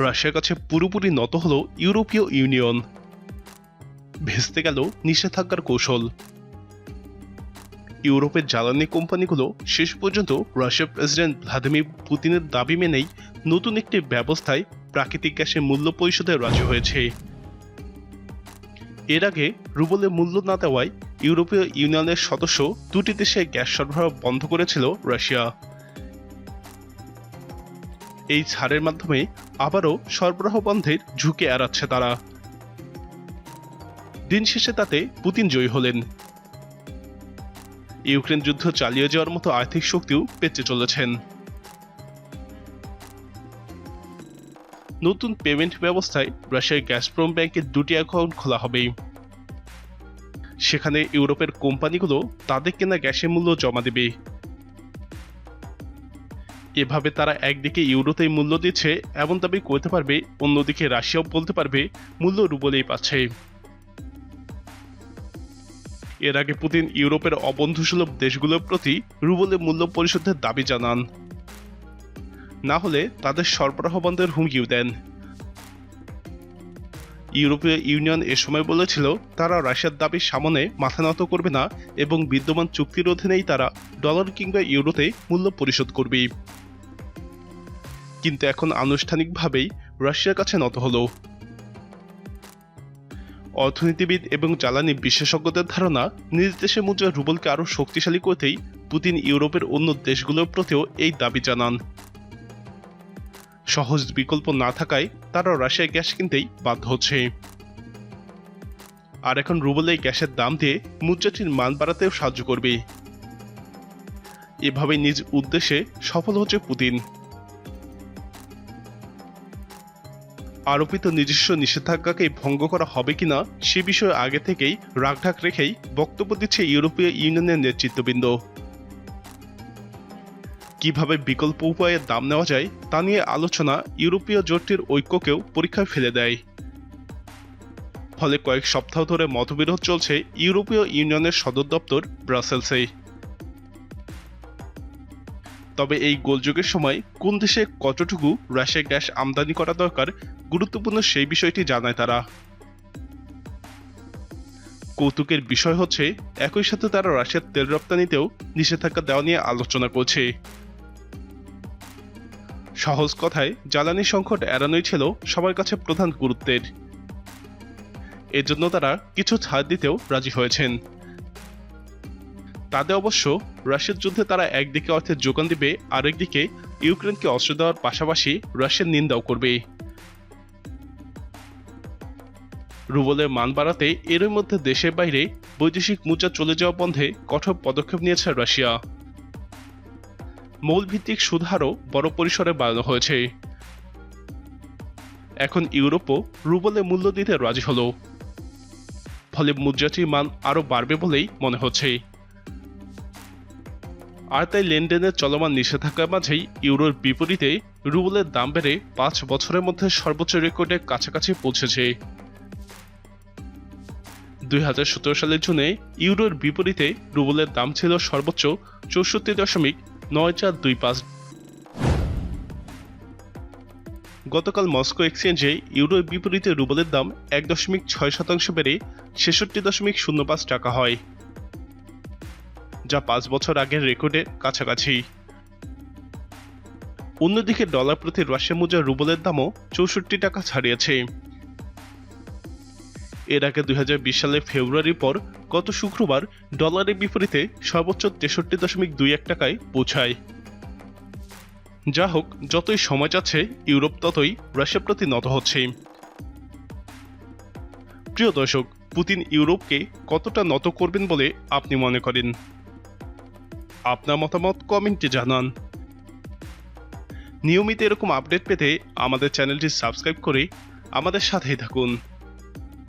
রাশিয়ার কাছে পুরোপুরি নত হল ইউরোপীয় ইউনিয়ন। ভেস্তে গেল নিষেধাজ্ঞার কৌশল। ইউরোপের জ্বালানি কোম্পানিগুলো শেষ পর্যন্ত রাশিয়ার প্রেসিডেন্ট ভ্লাদিমির পুতিনের দাবি মেনেই নতুন একটি ব্যবস্থায় প্রাকৃতিক গ্যাসের মূল্য পরিশোধে রাজি হয়েছে। এর আগে রুবলে মূল্য না দেওয়ায় ইউরোপীয় ইউনিয়নের সদস্য দুটি দেশে গ্যাস সরবরাহ বন্ধ করেছিল রাশিয়া। এই ছাড়ের মাধ্যমে আবারও সরবরাহ বন্ধের ঝুঁকি এড়াচ্ছে তারা। দিন শেষে তাতে পুতিন জয়ী হলেন। ইউক্রেন যুদ্ধ চালিয়ে যাওয়ার মতো আর্থিক শক্তিও পেতে চলেছেন। নতুন পেমেন্ট ব্যবস্থায় রাশিয়ার গ্যাসপ্রম ব্যাংকের দুটি অ্যাকাউন্ট খোলা হবে। সেখানে ইউরোপের কোম্পানিগুলো তাদের কেনা গ্যাসের মূল্য জমা দেবে। এভাবে তারা একদিকে ইউরোতেই মূল্য দিচ্ছে, এমন দাবি করতে পারবে, অন্যদিকে রাশিয়াও বলতে পারবে মূল্য রুবলেই পাচ্ছে। এর আগে পুতিন ইউরোপের অবন্ধুসুলভ দেশগুলোর প্রতি রুবলে মূল্য পরিশোধের দাবি জানান। না হলে তাদের সরবরাহ বন্ধের হুমকিও দেন। ইউরোপীয় ইউনিয়ন এ সময় বলেছিল, তারা রাশিয়ার দাবির সামনে মাথা নত করবে না এবং বিদ্যমান চুক্তির অধীনেই তারা ডলার কিংবা ইউরোতে মূল্য পরিশোধ করবে। কিন্তু এখন আনুষ্ঠানিকভাবেই রাশিয়ার কাছে নত হলো। অর্থনীতিবিদ এবং জ্বালানি বিশেষজ্ঞদের ধারণা, নিজ দেশের মুদ্রা রুবলকে আরও শক্তিশালী করতেই পুতিন ইউরোপের অন্য দেশগুলোর প্রতিও এই দাবি জানান। সহজ বিকল্প না থাকায় তারা রাশিয়ায় গ্যাস কিনতেই বাধ্য হচ্ছে। আর এখন রুবল এই গ্যাসের দাম দিয়ে মুদ্রাটির মান বাড়াতেও সাহায্য করবে। এভাবে নিজ উদ্দেশ্যে সফল হচ্ছে পুতিন। আরোপিত নিজস্ব নিষেধাজ্ঞাকে ভঙ্গ করা হবে কিনা সে বিষয়ে আগে থেকেই রাগঢাক রেখেই বক্তব্য দিচ্ছে ইউরোপীয় ইউনিয়নের নেতৃত্ববৃন্দ। কীভাবে বিকল্প উপায়ে দাম নেওয়া যায় তা নিয়ে আলোচনা ইউরোপীয় জোটটির ঐক্যকেও পরীক্ষায় ফেলে দেয়। ফলে কয়েক সপ্তাহ ধরে মতবিরোধ চলছে ইউরোপীয় ইউনিয়নের সদর দপ্তর ব্রাসেলসে। তবে এই গোলযোগের সময় কোন দেশে কতটুকু রাশিয়া গ্যাস আমদানি করা দরকার গুরুত্বপূর্ণ সেই বিষয়টি জানায় তারা। কৌতুকের বিষয় হচ্ছে, একই সাথে তারা রাশিয়ার তেল রপ্তানিতেও নিষেধাজ্ঞা দেওয়া নিয়ে আলোচনা করছে। সহজ কথায়, জ্বালানি সংকট এড়ানোই ছিল সবার কাছে প্রধান গুরুত্বের। এজন্য তারা কিছু ছাড় দিতেও রাজি হয়েছেন। তাদের অবশ্য রাশিয়ার যুদ্ধে তারা একদিকে অর্থের যোগান দিবে, আরেকদিকে ইউক্রেনকে অস্ত্র দেওয়ার পাশাপাশি রাশিয়ার নিন্দাও করবে। রুবলের মান বাড়াতে এরই মধ্যে দেশের বাইরে বৈদেশিক মুদ্রা চলে যাওয়া বন্ধে কঠোর পদক্ষেপ নিয়েছে রাশিয়া। মৌলভিত্তিক সুদহারও বড় পরিসরে বাড়ানো হয়েছে। এখন ইউরোপও রুবলে মূল্য দিতে রাজি হলো। ফলে মুদ্রাটির মান আরও বাড়বে বলেই মনে হচ্ছে। আর তাই লেনদেনের চলমান নিষেধাজ্ঞার মাঝেই ইউরোর বিপরীতে রুবলের দাম বেড়ে পাঁচ বছরের মধ্যে সর্বোচ্চ রেকর্ডের কাছাকাছি পৌঁছেছে। দুই হাজার সতেরো সালের জুনে ইউরোর বিপরীতে রুবলের দাম ছিল সর্বোচ্চ চৌষট্টি দশমিক নয় চার দুই পাঁচ। গতকাল মস্কো এক্সচেঞ্জে ইউরোর বিপরীতে রুবলের দাম এক দশমিক ছয় শতাংশ বেড়ে ছেষট্টি দশমিক শূন্য পাঁচ টাকা হয়, যা পাঁচ বছর আগের রেকর্ডের কাছাকাছি। অন্যদিকে ডলার প্রতি রাশিয়া মুদ্রা রুবলের দামও চৌষট্টি টাকা ছাড়িয়েছে। এর আগে দুই সালের ফেব্রুয়ারির পর গত শুক্রবার ডলারের বিপরীতে সর্বোচ্চ তেষট্টি দশমিক দুই এক টাকায় পৌঁছায়। যা হোক, যতই সময় যাচ্ছে, ইউরোপ ততই রাশিয়ার প্রতি নত হচ্ছে। প্রিয় দর্শক, পুতিন ইউরোপকে কতটা নত করবেন বলে আপনি মনে করেন? আপনার মতামত কমেন্টে জানান। নিয়মিত এরকম আপডেট পেতে আমাদের চ্যানেলটি সাবস্ক্রাইব করে আমাদের সাথেই থাকুন।